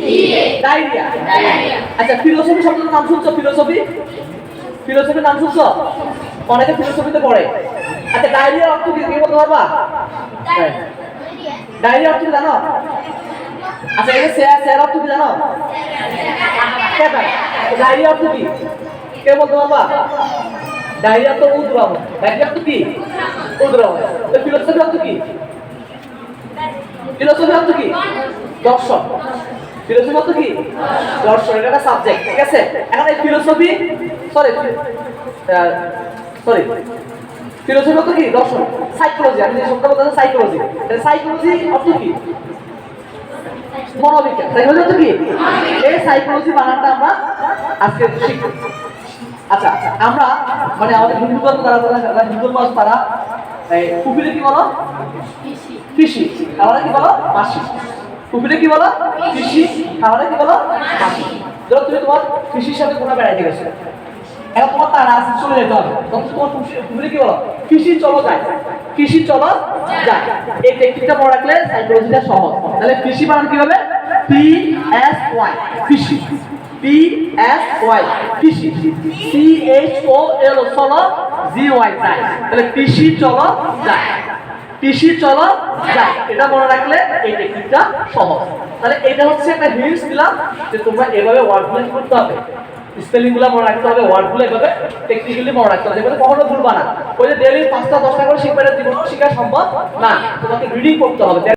DA diarrhoea আচ্ছা philosophy শব্দের নাম শুনছো? ফিলোসফি? ফিলোসফির নাম শুনছো? অনেকে ফিলোসফিতে পড়ে। আচ্ছা ডায়রিয়ার অর্থ কি? কি বলতে পারবা? ডায়রিয়া অর্থ জানো? আচ্ছা এটা শেয়ার শেয়ার অর্থ কি জানো? কেটা ডায়রিয়া অর্থ কি? কে বলতে পারবা? ডায়রিয়া তো উদ্রব ডায়রিয়া অর্থ কি? উদ্রব তো ফিলোসফি অর্থ কি ফিলোসফি অর্থ কি? দর্শন। ফিলোসফি অর্থ কি? দর্শন। এটা একটা সাবজেক্ট ঠিক আছে? এখন এই ফিলোসফি সরি সরি ফিলোসফি অর্থ কি? দর্শন। সাইকোলজি আমি যে শব্দ বলতে সাইকোলজি সাইকোলজি অর্থ কি? মনোবিজ্ঞান। সাইকোলজি অর্থ কি? এই সাইকোলজি বানানটা আমরা আজকে শিখব। আচ্ছা আমরা মানে আমাদের হিন্দু ধর্ম তারা তারা হিন্দু ধর্ম তারা, এই কুপিলে কি বলো? কৃষি। খাবারে কি বলো? মাসি কুপিলে কি বলো? কৃষি খাবারে কি বলো? মাসি ধরো তুমি তোমার কৃষির সাথে কোনো বেড়াইতে গেছো। এখন তোমার তারা আছে চলে যেতে হবে। তখন তোমার কুপিলে কি বলো? কৃষি চলো যায়। কৃষি চলো যায়। এই টেকনিকটা মনে রাখলে সাইকোলজিটা সহজ। তাহলে কৃষি বানান কি হবে পি এস ওয়াই কৃষি পি এস ওয়াই কৃষি সি এইচ ও এল চলো জি ওয়াই যায়। তাহলে কৃষি চলো যায়। কৃষি চলা যায়। এটা মনে রাখলে এই টেকনিকটা সহজ। তাহলে এটা হচ্ছে একটা হিন্টস দিলাম যে তোমরা এভাবে ওয়ার্ড ওয়ার্ডগুলো করতে হবে। স্পেলিংগুলো মনে রাখতে হবে ওয়ার্ডগুলো এভাবে টেকনিক্যালি মনে রাখতে হবে। যেগুলো কখনো ভুলবা না। ওই যে ডেলি পাঁচটা দশটা করে শিখবে জীবন শেখা সম্ভব না। তোমাকে রিডিং করতে হবে।